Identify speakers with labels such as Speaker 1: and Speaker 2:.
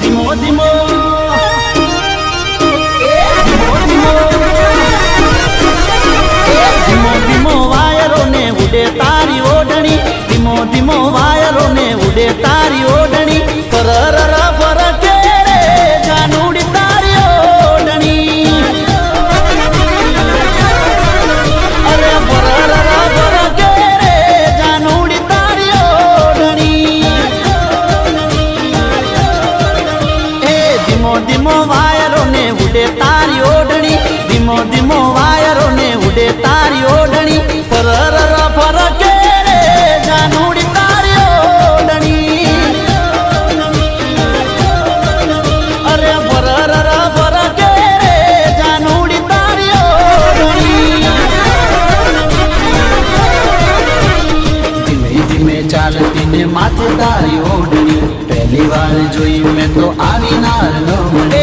Speaker 1: ધીમો ધીમો ધીમો વાયરો ને ઉડે તારી ઓઢણી. ધીમો ધીમો વાયરો ને ઉડે તારી ઓઢણી. પરર ફર કે રે જાનુડી તારી ઓઢણી. અરે પરર ફર કે રે જાનુડી તારી ઓઢણી. ધીમે ધીમે ચાલતી ને માથે તારી ઓઢણી. વાર જોઈ મેં તો આવી નાર નો મળે.